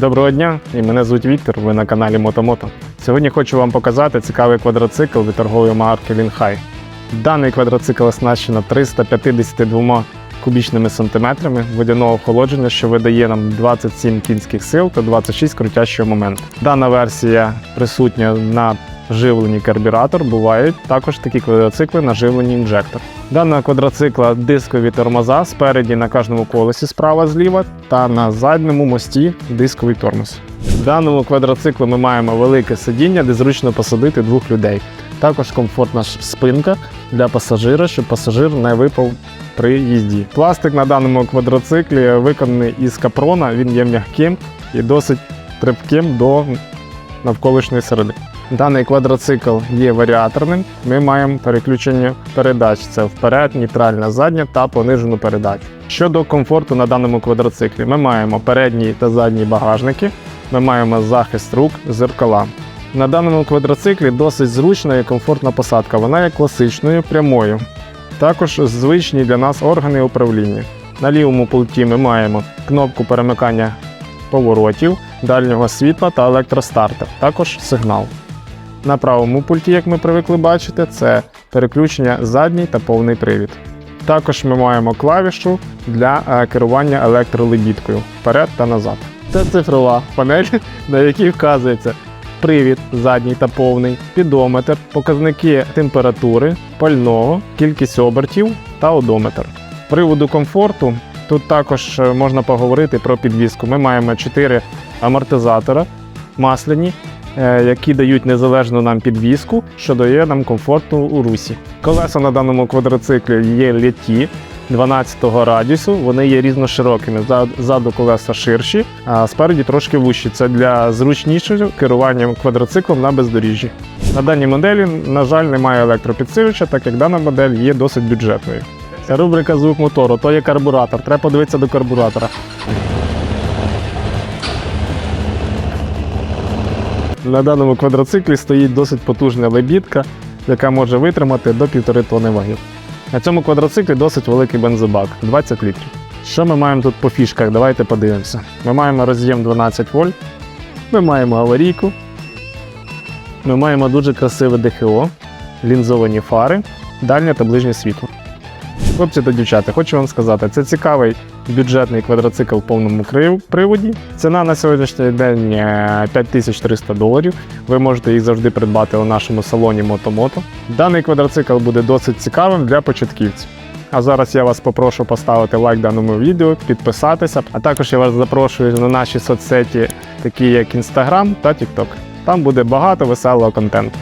Доброго дня, і мене звуть Віктор. Ви на каналі Мотомото. Сьогодні хочу вам показати цікавий квадроцикл від торгової марки Лінхай. Даний квадроцикл оснащено 352 кубічними сантиметрами водяного охолодження, що видає нам 27 кінських сил та 26 крутящого моменту. Дана версія присутня на живленні карбюратор. Бувають також такі квадроцикли на живленні інжектор. Даного квадроцикла дискові тормоза спереді на кожному колесі справа зліва та на задньому мості дисковий тормоз. В даному квадроциклу ми маємо велике сидіння, де зручно посадити двох людей. Також комфортна спинка для пасажира, щоб пасажир не випав при їзді. Пластик на даному квадроциклі виконаний із капрона, він є м'яким і досить трепким до навколишньої середи. Даний квадроцикл є варіаторним. Ми маємо переключення передач: це вперед, нейтральна задня та понижену передачу. Щодо комфорту на даному квадроциклі, ми маємо передні та задні багажники, ми маємо захист рук, зеркала. На даному квадроциклі досить зручна і комфортна посадка. Вона є класичною, прямою. Також звичні для нас органи управління. На лівому пульті ми маємо кнопку перемикання поворотів, дальнього світла та електростартер, також сигнал. На правому пульті, як ми привикли бачити, це переключення задній та повний привід. Також ми маємо клавішу для е, керування електролебідкою вперед та назад. Це цифрова панель, на якій вказується привід задній та повний, підометр, показники температури, пального, кількість обертів та одометр. Приводу комфорту тут також е, можна поговорити про підвіску. Ми маємо 4 амортизатора масляні, які дають незалежну нам підвіску, що дає нам комфорту у русі. Колеса на даному квадроциклі є літі 12 радіусу, вони є різноширокими. Ззаду колеса ширші, а спереді трошки вущі. Це для зручнішого керування квадроциклом на бездоріжжі. На даній моделі, на жаль, немає електропідсилювача, так як дана модель є досить бюджетною. Рубрика звук мотору, то є карбуратор. Треба подивитися до карбуратора. На даному квадроциклі стоїть досить потужна лебідка, яка може витримати до 1,5 тонни ваги. На цьому квадроциклі досить великий бензобак 20 літрів. Що ми маємо тут по фішках? Давайте подивимося. Ми маємо роз'єм 12 вольт, ми маємо аварійку, ми маємо дуже красиве ДХО, лінзовані фари, дальнє та ближнє світло. Хлопці та дівчата, хочу вам сказати, це цікавий бюджетний квадроцикл в повному приводі. Ціна на сьогоднішній день е, 5300 доларів. Ви можете їх завжди придбати у нашому салоні Мотомото. Даний квадроцикл буде досить цікавим для початківців. А зараз я вас попрошу поставити лайк даному відео, підписатися, а також я вас запрошую на наші соцсеті, такі як Instagram та TikTok. Там буде багато веселого контенту.